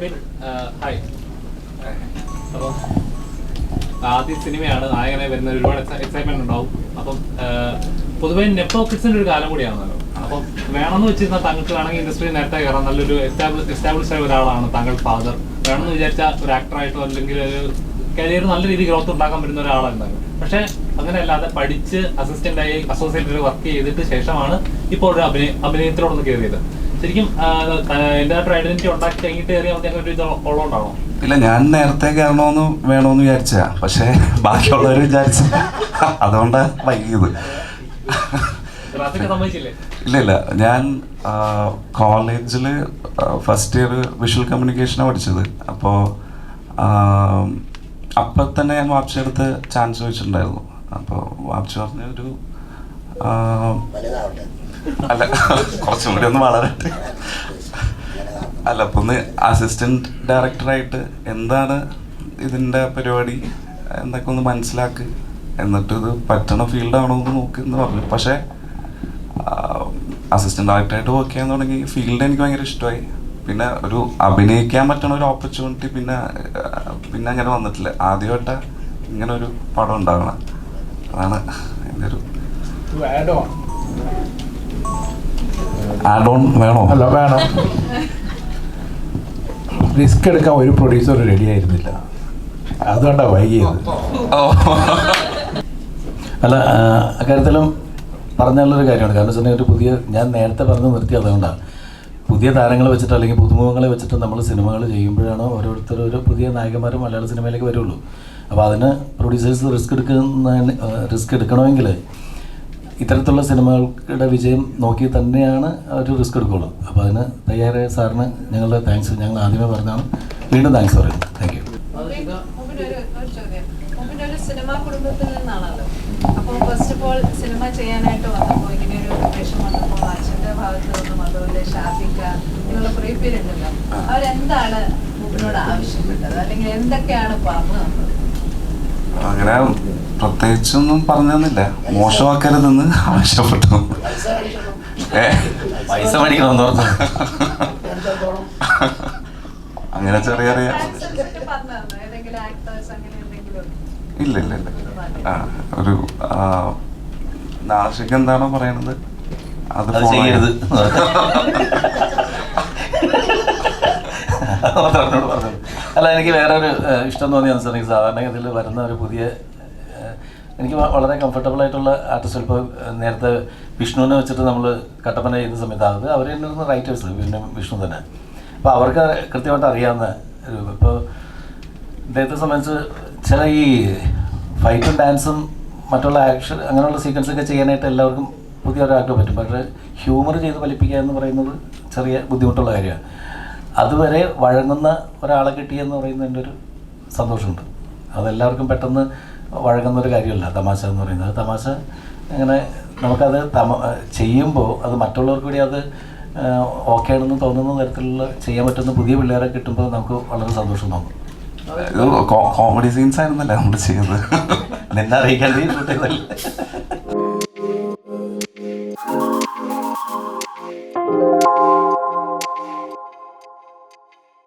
Subin hi. അപ്പോൾ ആദ്യ സിനിമയാണ് നായകനെ വരുന്ന ഒരുപാട് എക്സൈറ്റ്മെന്റ് ഉണ്ടാവും. അപ്പം പൊതുവേ നെപ്പോക്കിഡ്സിന്റെ ഒരു കാലം കൂടിയാണല്ലോ. അപ്പം വേണമെന്ന് വെച്ചിരുന്ന താങ്കൾക്ക് വേണമെങ്കിൽ ഇൻഡസ്ട്രി നേരത്തെ കയറാം. നല്ലൊരു എസ്റ്റാബ്ലിഷ് ആയ ഒരാളാണ് താങ്കൾ ഫാദർ വേണമെന്ന് വിചാരിച്ച ഒരു ആക്ടറായിട്ടോ അല്ലെങ്കിൽ ഒരു കരിയർ നല്ല രീതിയിൽ ഗ്രോത്ത് ഉണ്ടാക്കാൻ പറ്റുന്ന ഒരാളായിരുന്നു പക്ഷേ അങ്ങനെയല്ലാതെ പഠിച്ച് അസിസ്റ്റന്റായി ആയി അസോസിയേറ്റർ വർക്ക് ചെയ്തിട്ട് ശേഷമാണ് ഇപ്പോൾ ഒരു അഭിനയ അഭിനയത്തിലോടൊന്ന് കയറിയത്. ശരിക്കും ആ, ത- എന്റെ ഒരു ഐഡന്റിറ്റി ഉണ്ടാക്കി കഴിഞ്ഞിട്ട് കയറിയാൽ മതി ഒരു ഇത് ഉള്ളതുകൊണ്ടാണോ ഇല്ല ഞാൻ നേരത്തെ കയറണമെന്ന് വേണമെന്ന് വിചാരിച്ച. പക്ഷേ ബാക്കിയുള്ളവർ വിചാരിച്ച. അതുകൊണ്ടാണ് വൈകിയത്. ഇല്ല ഇല്ല. ഞാൻ കോളേജിൽ ഫസ്റ്റ് ഇയർ വിഷ്വൽ കമ്മ്യൂണിക്കേഷനാണ് പഠിച്ചത്. അപ്പോൾ അപ്പം തന്നെ ഞാൻ വാപ്ചി എടുത്ത് ചാൻസ് ചോദിച്ചിട്ടുണ്ടായിരുന്നു. അപ്പോൾ വാപ്സി പറഞ്ഞ ഒരു അല്ല കുറച്ചും കൂടി ഒന്ന് വളരട്ടെ. അല്ല അപ്പൊ ഒന്ന് അസിസ്റ്റന്റ് ഡയറക്ടറായിട്ട് എന്താണ് ഇതിന്റെ പരിപാടി? എന്നൊക്കെ ഒന്ന് മനസ്സിലാക്ക്. എന്നിട്ട് ഇത് പറ്റണ ഫീൽഡാണോ എന്ന് നോക്ക് എന്ന് പറഞ്ഞു. പക്ഷേ അസിസ്റ്റന്റ് ഡയറക്ടറായിട്ട് വർക്ക് ചെയ്യാൻ തുടങ്ങി. ഫീൽഡ് എനിക്ക് ഭയങ്കര ഇഷ്ടമായി. പിന്നെ ഒരു അഭിനയിക്കാൻ പറ്റണ ഒരു ഓപ്പർച്യൂണിറ്റി പിന്നെ പിന്നെ അങ്ങനെ വന്നിട്ടില്ല. ആദ്യമായിട്ട് ഇങ്ങനെ ഒരു പടം ഉണ്ടാവണം. അതാണ് എന്റെ ഒരു ആഡ് ഓൺ വേണോ? അല്ല വേണം? റിസ്ക് എടുക്കാൻ ഒരു പ്രൊഡ്യൂസർ റെഡി ആയിരുന്നില്ല. അതുകൊണ്ടാണ് വൈകിയത് അല്ല അക്കാര്യത്തിലും പറഞ്ഞുള്ളൊരു കാര്യമാണ്. കാരണം വെച്ചാൽ ഒരു പുതിയ ഞാൻ നേരത്തെ പറഞ്ഞ് നിർത്തി അതുകൊണ്ടാണ് പുതിയ താരങ്ങളെ വെച്ചിട്ട് അല്ലെങ്കിൽ പുതുമുഖങ്ങളെ വെച്ചിട്ട് നമ്മൾ സിനിമകൾ ചെയ്യുമ്പോഴാണ് ഓരോരുത്തർ ഒരു പുതിയ നായകന്മാർ മലയാള സിനിമയിലേക്ക് വരുള്ളൂ. അപ്പോൾ അതിന് പ്രൊഡ്യൂസേഴ്സ് റിസ്ക് എടുക്കുന്ന റിസ്ക് എടുക്കണമെങ്കിൽ ഇത്തരത്തിലുള്ള സിനിമകളുടെ വിജയം നോക്കി തന്നെയാണ് അവർ റിസ്ക് എടുക്കുള്ളൂ അപ്പോൾ അതിന് തയ്യാറായ സാറിന് ഞങ്ങളുടെ താങ്ക്സ്. ഞങ്ങൾ ആദ്യമേ പറഞ്ഞാണ് വീണ്ടും താങ്ക്സ് പറയുന്നത് താങ്ക് യു ഒരു ഒരു ഒരു സിനിമാ കുടുംബത്തിൽ നിന്നാണല്ലോ. അപ്പോൾ ഫസ്റ്റ് ഓഫ് ഓൾ സിനിമ ചെയ്യാനായിട്ട് വന്നപ്പോൾ ഇങ്ങനെ ഒരു വേഷം വന്നപ്പോൾ അച്ഛന്റെ ഭാഗത്ത് നിന്നും അതുപോലെ ഷാഫിക്ക നിങ്ങളുടെ കുറേ പേരുണ്ടല്ലോ. അവരെന്താണ് മുമ്പിനോട് ആവശ്യപ്പെട്ടത്? അല്ലെങ്കിൽ എന്തൊക്കെയാണ് പറഞ്ഞു തന്നത്? അങ്ങനെ പ്രത്യേകിച്ചൊന്നും പറഞ്ഞു തന്നില്ല. മോശമാക്കരുതെന്ന് ആവശ്യപ്പെട്ടു. പൈസ മേടിക്കണം ഏ? പൈസ മേടിക്കണമെന്ന് പറഞ്ഞു അങ്ങനെ ചെറിയ ചെറിയ പറഞ്ഞു ഇല്ല ഇല്ല ഇല്ല. ആ ഒരു നാശിക്ക് എന്താണോ പറയണത് അത് പോകരുത് ചെയ്യരുത്. ചെയ്യാം. അല്ല എനിക്ക് വേറെ ഒരു ഇഷ്ടം തോന്നിയ അനുസരിച്ച് സാധാരണ ഇതിൽ വരുന്ന ഒരു പുതിയ എനിക്ക് വളരെ കംഫർട്ടബിൾ ആയിട്ടുള്ള ആർട്ടിസ്റ്റ് ഇപ്പോൾ നേരത്തെ വിഷ്ണുവിനെ വെച്ചിട്ട് നമ്മൾ കട്ടപ്പന ചെയ്യുന്ന സമയത്ത് അത് അവർ തന്നെ റൈറ്റേഴ്സ് പിന്നെ വിഷ്ണു തന്നെ. അപ്പോൾ അവർക്ക് കൃത്യമായിട്ട് അറിയാവുന്ന ഒരു ഇപ്പോൾ ഇദ്ദേഹത്തെ സംബന്ധിച്ച് ചില ഈ ഫൈറ്റും ഡാൻസും മറ്റുള്ള ആക്ഷൻ അങ്ങനെയുള്ള സീക്വൻസൊക്കെ ചെയ്യാനായിട്ട് എല്ലാവർക്കും പുതിയ ഒരാൾക്ക് പറ്റും. പക്ഷേ ഹ്യൂമർ ചെയ്ത് ഫലിപ്പിക്കുക എന്ന് പറയുന്നത് ചെറിയ ബുദ്ധിമുട്ടുള്ള കാര്യമാണ്. അതുവരെ വഴങ്ങുന്ന ഒരാളെ കിട്ടിയെന്ന് പറയുന്നതിന്റെ ഒരു സന്തോഷമുണ്ട്. അതെല്ലാവർക്കും പെട്ടെന്ന് വഴങ്ങുന്ന ഒരു കാര്യമല്ല തമാശ എന്ന് പറയുന്നത്. തമാശ അങ്ങനെ നമുക്കത് തമ ചെയ്യുമ്പോൾ അത് മറ്റുള്ളവർക്ക് കൂടി അത് ഓക്കെ ആണെന്ന് തോന്നുന്ന തരത്തിലുള്ള ചെയ്യാൻ പറ്റുന്ന പുതിയ പിള്ളേരെ കിട്ടുമ്പോൾ നമുക്ക് വളരെ സന്തോഷം തോന്നും. കോമഡി സീൻസ് ആയിരുന്നല്ലേ നമ്മൾ ചെയ്യുന്നത്? നിന്നെ ഷൂട്ട് ചെയ്തല്ലേ